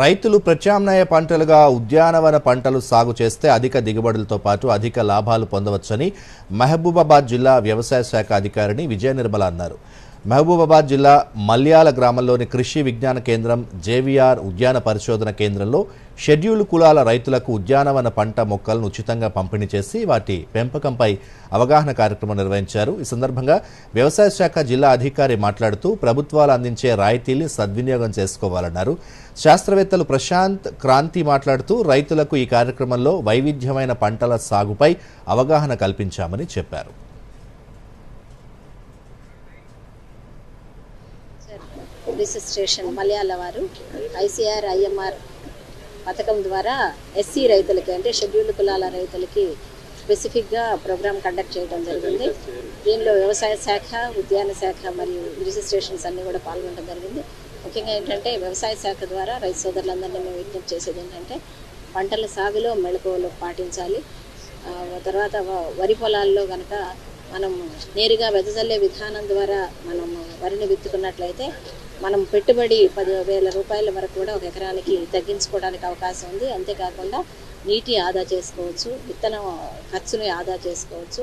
రైతులు ప్రత్యామ్నాయ పంటలుగా ఉద్యానవన పంటలు సాగు చేస్తే అధిక దిగుబడులతో పాటు అధిక లాభాలు పొందవచ్చని మహబూబాబాద్ జిల్లా వ్యవసాయ శాఖ అధికారిని విజయ నిర్మల అన్నారు. మహబూబాబాద్ జిల్లా మల్యాల గ్రామంలోని కృషి విజ్ఞాన కేంద్రం జేవీఆర్ ఉద్యాన పరిశోధన కేంద్రంలో షెడ్యూల్ కులాల రైతులకు ఉద్యానవన పంట మొక్కలను ఉచితంగా పంపిణీ చేసి వాటి పెంపకంపై అవగాహన కార్యక్రమం నిర్వహించారు. ఈ సందర్భంగా వ్యవసాయ శాఖ జిల్లా అధికారి మాట్లాడుతూ ప్రభుత్వాలు అందించే రాయితీల్ని సద్వినియోగం చేసుకోవాలన్నారు. శాస్త్రవేత్తలు ప్రశాంత్ క్రాంతి మాట్లాడుతూ రైతులకు ఈ కార్యక్రమంలో వైవిధ్యమైన పంటల సాగుపై అవగాహన కల్పించామని చెప్పారు. రిజిస్ట్రేషన్ మలయాళ వారు ఐసీఆర్ ఐఎంఆర్ పథకం ద్వారా ఎస్సీ రైతులకి అంటే షెడ్యూల్డ్ కులాల రైతులకి స్పెసిఫిక్గా ప్రోగ్రామ్ కండక్ట్ చేయడం జరిగింది. దీనిలో వ్యవసాయ శాఖ ఉద్యాన శాఖ మరియు రిజిస్ట్రేషన్స్ అన్నీ కూడా పాల్గొనడం జరిగింది. ముఖ్యంగా ఏంటంటే వ్యవసాయ శాఖ ద్వారా రైతు సోదరులందరినీ మేము విజ్ఞప్తి చేసేది ఏంటంటే పంటల సాగులో మెళకువలు పాటించాలి. తర్వాత వ- వరి పొలాల్లో కనుక మనం నేరుగా వెదజల్లే విధానం ద్వారా మనం వరిని విత్తుకున్నట్లయితే మనం పెట్టుబడి పది వేల రూపాయల వరకు కూడా ఒక ఎకరానికి తగ్గించుకోవడానికి అవకాశం ఉంది. అంతేకాకుండా నీటి ఆదా చేసుకోవచ్చు విత్తనం ఖర్చుని ఆదా చేసుకోవచ్చు.